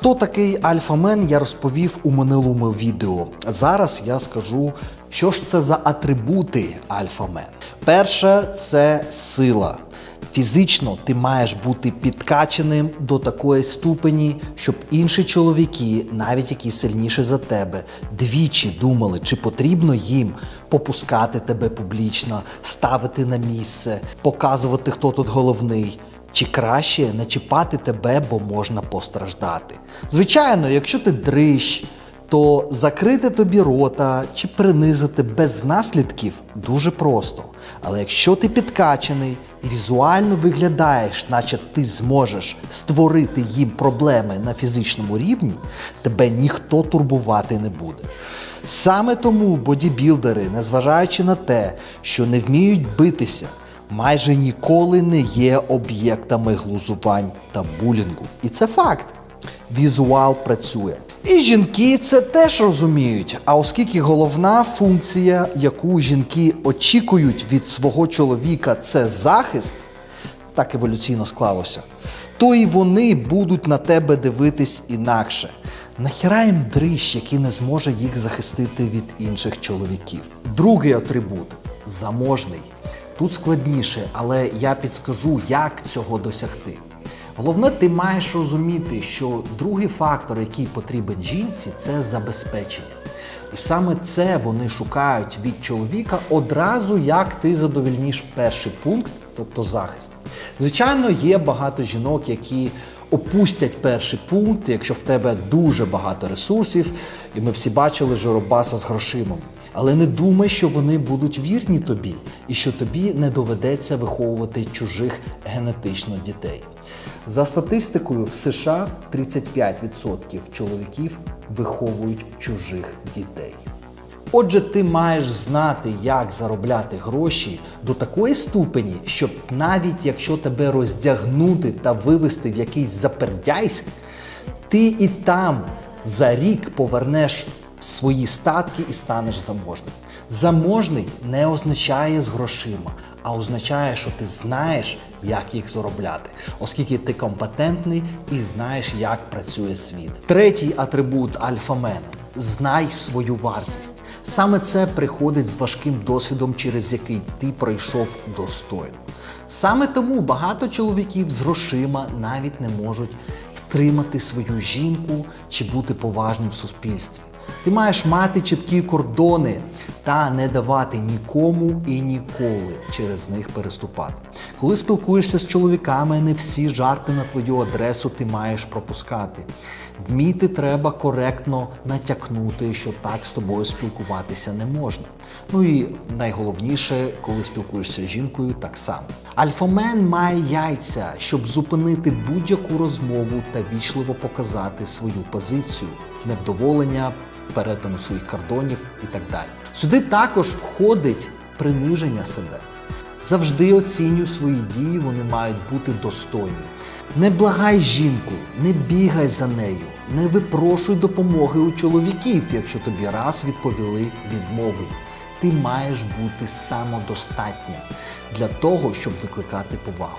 Хто такий альфамен, я розповів у минулому відео. Зараз я скажу, що ж це за атрибути альфамен. Перше це сила. Фізично ти маєш бути підкаченим до такої ступені, щоб інші чоловіки, навіть які сильніші за тебе, двічі думали, чи потрібно їм попускати тебе публічно, ставити на місце, показувати, хто тут головний. Чи краще не чіпати тебе, бо можна постраждати. Звичайно, якщо ти дрищ, то закрити тобі рота чи принизити без наслідків дуже просто. Але якщо ти підкачаний і візуально виглядаєш, наче ти зможеш створити їм проблеми на фізичному рівні, тебе ніхто турбувати не буде. Саме тому бодібілдери, незважаючи на те, що не вміють битися, майже ніколи не є об'єктами глузувань та булінгу. І це факт. Візуал працює. І жінки це теж розуміють. А оскільки головна функція, яку жінки очікують від свого чоловіка, це захист, так еволюційно склалося, то і вони будуть на тебе дивитись інакше. Нахіра їм дрищ, який не зможе їх захистити від інших чоловіків. Другий атрибут заможний. Тут складніше, але я підскажу, як цього досягти. Головне, ти маєш розуміти, що другий фактор, який потрібен жінці, це забезпечення. І саме це вони шукають від чоловіка одразу, як ти задовільніш перший пункт, тобто захист. Звичайно, є багато жінок, які опустять перший пункт, якщо в тебе дуже багато ресурсів, і ми всі бачили Жоробаса з грошима. Але не думай, що вони будуть вірні тобі, і що тобі не доведеться виховувати чужих генетично дітей. За статистикою, в США 35% чоловіків виховують чужих дітей. Отже, ти маєш знати, як заробляти гроші до такої ступені, щоб навіть якщо тебе роздягнути та вивести в якийсь запердяйськ, ти і там за рік повернеш свої статки і станеш заможним. Заможний не означає з грошима, а означає, що ти знаєш, як їх заробляти, оскільки ти компетентний і знаєш, як працює світ. Третій атрибут альфамена знай свою вартість. Саме це приходить з важким досвідом, через який ти пройшов достойно. Саме тому багато чоловіків з грошима навіть не можуть втримати свою жінку чи бути поважним в суспільстві. Ти маєш мати чіткі кордони та не давати нікому і ніколи через них переступати. Коли спілкуєшся з чоловіками, не всі жарти на твою адресу ти маєш пропускати. Вміти треба коректно натякнути, що так з тобою спілкуватися не можна. Ну і найголовніше, коли спілкуєшся з жінкою, так само. Альфамен має яйця, щоб зупинити будь-яку розмову та вічливо показати свою позицію, невдоволення, перетину своїх кордонів і так далі. Сюди також входить приниження себе. Завжди оцінюй свої дії, вони мають бути достойні. Не благай жінку, не бігай за нею, не випрошуй допомоги у чоловіків, якщо тобі раз відповіли відмовою. Ти маєш бути самодостатнім для того, щоб викликати повагу.